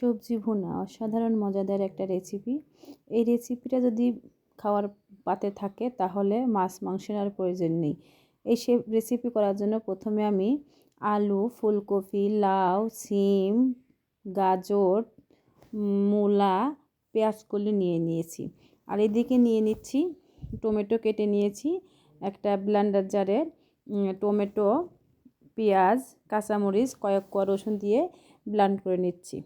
সবজি ভুনা, অসাধারণ মজাদার একটা রেসিপি এই রেসিপিটা যদি খাওয়ার পাতে থাকে, তাহলে মাছ, মাংসের আর প্রয়োজন নেই। এই সে রেসিপি করার জন্য প্রথমে আমি আলু, ফুলকপি, লাউ, সিম, গাজর, মূলা, পেঁয়াজকলি নিয়ে নিয়েছি। আর এদিকে নিয়ে নিচ্ছি টমেটো কেটে নিয়েছি, একটা ব্লান্ডার জারে টমেটো, পেঁয়াজ, কাঁচামরিচ, কয়েক কোয়া রসুন দিয়ে ব্লান্ড করে নিচ্ছি।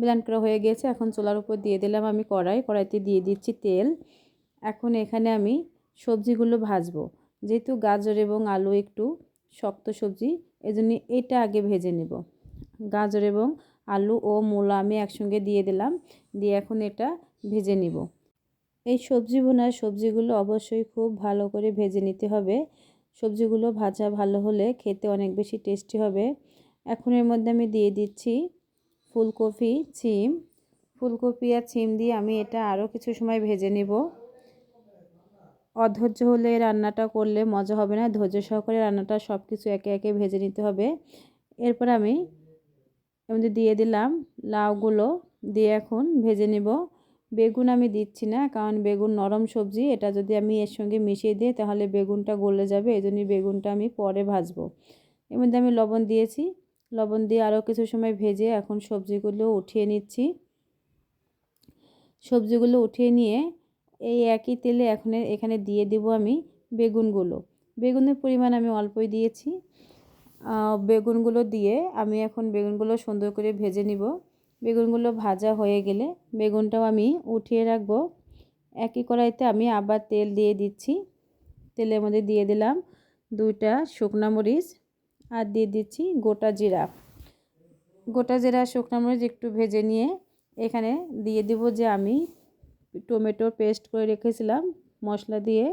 ব্লান্ড করা হয়ে গেছে। এখন চোলার উপর দিয়ে দিলাম আমি কড়াই। কড়াইতে দিয়ে দিচ্ছি তেল। এখন এখানে আমি সবজিগুলো ভাজবো। যেহেতু গাজর এবং আলু একটু শক্ত সবজি, এজন্য এটা আগে ভেজে নেব। গাজর এবং আলু ও মূলা আমি একসঙ্গে দিয়ে দিলাম। দিয়ে এখন এটা ভেজে নিব। এই সবজি বোনার সবজিগুলো অবশ্যই খুব ভালো করে ভেজে নিতে হবে। সবজিগুলো ভাজা ভালো হলে খেতে অনেক বেশি টেস্টি হবে। এখন এর মধ্যে আমি দিয়ে দিচ্ছি ফুলকপি ছিম ফুলকপি আর ছিম দিয়ে আমি এটা আরও কিছু সময় ভেজে নেব। অধৈর্য হলে রান্নাটা করলে মজা হবে না। ধৈর্য সহকারে রান্নাটা সব কিছু একে একে ভেজে নিতে হবে। এরপর আমি মধ্যে দিয়ে দিলাম লাউগুলো। দিয়ে এখন ভেজে নেব। বেগুন আমি দিচ্ছি না, কারণ বেগুন নরম সবজি। এটা যদি আমি এর সঙ্গে মিশিয়ে দিই, তাহলে বেগুনটা গলে যাবে। এই জন্যই বেগুনটা আমি পরে ভাজবো। এর মধ্যে আমি লবণ দিয়েছি। লবণ দিয়ে আরও কিছু সময় ভেজে এখন সবজিগুলো উঠিয়ে নিচ্ছি। সবজিগুলো উঠিয়ে নিয়ে এই একই তেলে এখন এখানে দিয়ে দেব আমি বেগুনগুলো। বেগুনের পরিমাণ আমি অল্পই দিয়েছি। বেগুনগুলো দিয়ে আমি এখন বেগুনগুলো সুন্দর করে ভেজে নিব। বেগুনগুলো ভাজা হয়ে গেলে বেগুনটাও আমি উঠিয়ে রাখব। একই কড়াইতে আমি আবার তেল দিয়ে দিচ্ছি। তেলের মধ্যে দিয়ে দিলাম দুইটা শুকনো মরিচ আর দিয়ে দিচ্ছি গোটা জিরা। গোটা জিরা, শুকনো মরিচ একটু ভেজে নিয়ে এখানে দিয়ে দিব যে আমি টমেটো পেস্ট করে রেখেছিলাম, মশলা দিয়ে।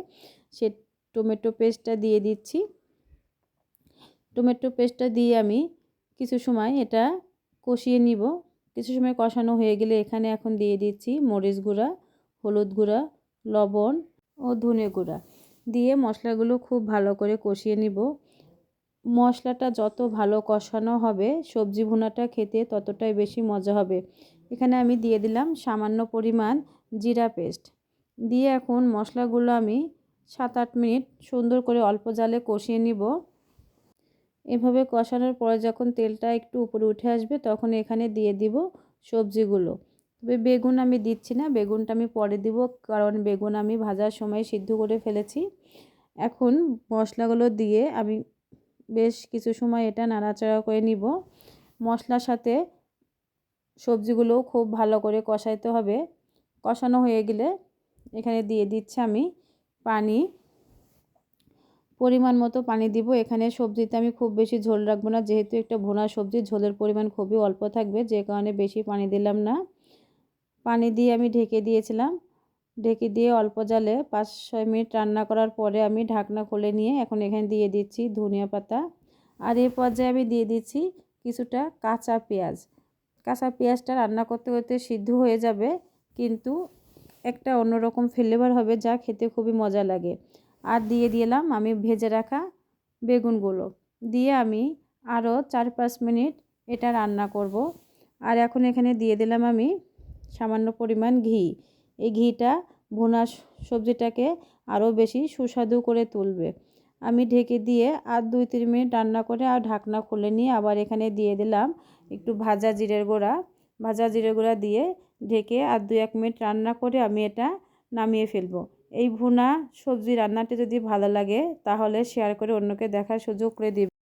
সে টমেটো পেস্টটা দিয়ে দিচ্ছি। টমেটো পেস্টটা দিয়ে আমি কিছু সময় এটা কষিয়ে নিব। কিছু সময় কষানো হয়ে গেলে এখানে এখন দিয়ে দিচ্ছি মরিচ গুঁড়া, হলুদ গুঁড়া, লবণ ও ধনে গুঁড়া। দিয়ে মশলাগুলো খুব ভালো করে কষিয়ে নিব। মশলাটা যত ভালো কষানো হবে, সবজি ভুনাটা খেতে ততটাই বেশি মজা হবে। এখানে আমি দিয়ে দিলাম সামান্য পরিমাণ জিরা পেস্ট। দিয়ে এখন মশলাগুলো আমি সাত আট মিনিট সুন্দর করে অল্প জালে কষিয়ে নিব। এভাবে কষানোর পরে যখন তেলটা একটু উপরে উঠে আসবে, তখন এখানে দিয়ে দিব সবজিগুলো। তবে বেগুন আমি দিচ্ছি না, বেগুনটা আমি পরে দিব কারণ বেগুন আমি ভাজার সময় সিদ্ধ করে ফেলেছি। এখন মশলাগুলো দিয়ে আমি বেশ কিছু সময় এটা নাড়াচাড়া করে নিব। মশলার সাথে সবজিগুলোও খুব ভালো করে কষাইতে হবে। কষানো হয়ে গেলে এখানে দিয়ে দিচ্ছি আমি পানি। পরিমাণ মতো পানি দিব। এখানে সবজিতে আমি খুব বেশি ঝোল রাখব না। যেহেতু একটা ভোনা সবজি, ঝোলের পরিমাণ খুবই অল্প থাকবে, যে কারণে বেশি পানি দিলাম না। পানি দিয়ে আমি ঢেকে দিয়েছিলাম। ঢেকে দিয়ে অল্প জালে পাঁচ ছয় মিনিট রান্না করার পরে আমি ঢাকনা খুলে নিয়ে এখন এখানে দিয়ে দিচ্ছি ধনিয়া পাতা। আর এই পর্যায়ে আমি দিয়ে দিচ্ছি কিছুটা কাঁচা পেঁয়াজ। কাঁচা পেঁয়াজটা রান্না করতে করতে সিদ্ধ হয়ে যাবে, কিন্তু একটা অন্যরকম ফ্লেভার হবে যা খেতে খুবই মজা লাগে। আর দিয়ে দিলাম আমি ভেজে রাখা বেগুনগুলো। দিয়ে আমি আরও চার পাঁচ মিনিট এটা রান্না করব। আর এখন এখানে দিয়ে দিলাম আমি সামান্য পরিমাণ ঘি। এই ঘিটা ভুনা সবজিটাকে আরও বেশি সুস্বাদু করে তুলবে। আমি ঢেকে দিয়ে আর দুই, তিন মিনিট রান্না করে আর ঢাকনা খুলে নিয়ে আবার এখানে দিয়ে দিলাম একটু ভাজা জিরের গোড়া। ভাজা জিরের গোড়া দিয়ে ঢেকে আর দু এক মিনিট রান্না করে আমি এটা নামিয়ে ফেলব। এই ভুনা সবজি রান্নাটি যদি ভালো লাগে তাহলে শেয়ার করে অন্যকে দেখার সুযোগ করে দিবে।